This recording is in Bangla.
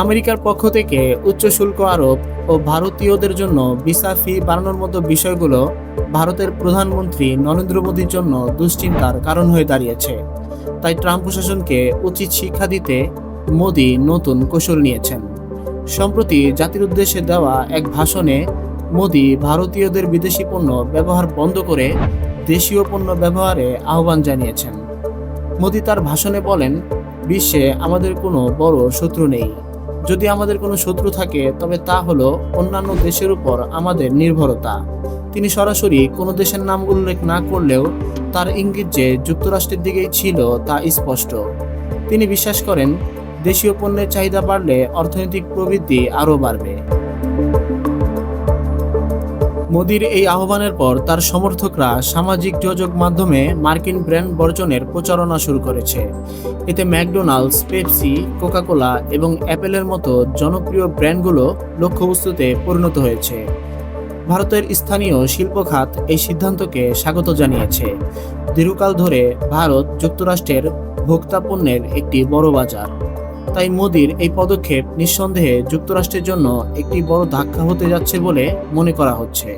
আমেরিকার পক্ষ থেকে উচ্চ শুল্ক আরোপ ও ভারতীয়দের জন্য ভিসা ফি বাড়ানোর মতো বিষয়গুলো ভারতের প্রধানমন্ত্রী নরেন্দ্র মোদীর জন্য দুশ্চিন্তার কারণ হয়ে দাঁড়িয়েছে। তাই ট্রাম্প প্রশাসনকে উচিত শিক্ষা দিতে মোদী নতুন কৌশল নিয়েছেন। সম্প্রতি জাতির উদ্দেশ্যে দেওয়া এক ভাষণে মোদী ভারতীয়দের বিদেশি পণ্য ব্যবহার বন্ধ করে দেশীয় পণ্য ব্যবহারে আহ্বান জানিয়েছেন। মোদী তার ভাষণে বলেন, বিশ্বে আমাদের কোনো বড় শত্রু নেই। যদি আমাদের কোনো শত্রু থাকে, তবে তা হলো অন্যান্য দেশের উপর আমাদের নির্ভরতা। তিনি সরাসরি কোনো দেশের নাম উল্লেখ না করলেও তার ইঙ্গিত যে যুক্তরাষ্ট্রের দিকেই ছিল তা স্পষ্ট। তিনি বিশ্বাস করেন, দেশীয় পণ্যের চাহিদা বাড়লে অর্থনৈতিক প্রবৃদ্ধি আরও বাড়বে। মোদির এই আহ্বানের পর তার সমর্থকরা সামাজিক যোগাযোগ মাধ্যমে মার্কিন ব্র্যান্ড বর্জনের প্রচারণা শুরু করেছে। এতে ম্যাকডোনাল্ডস, পেপসি, কোকাকোলা এবং অ্যাপেলের মতো জনপ্রিয় ব্র্যান্ডগুলো লক্ষ্যবস্তুতে পরিণত হয়েছে। ভারতের স্থানীয় শিল্প খাত এই সিদ্ধান্তকে স্বাগত জানিয়েছে। দীর্ঘকাল ধরে ভারত যুক্তরাষ্ট্রের ভোক্তা পণ্যের একটি বড় বাজার। তাই মোদির এই পদক্ষেপ নিঃসন্দেহে যুক্তরাষ্ট্রের জন্য একটি বড় ধাক্কা হতে যাচ্ছে বলে মনে করা হচ্ছে।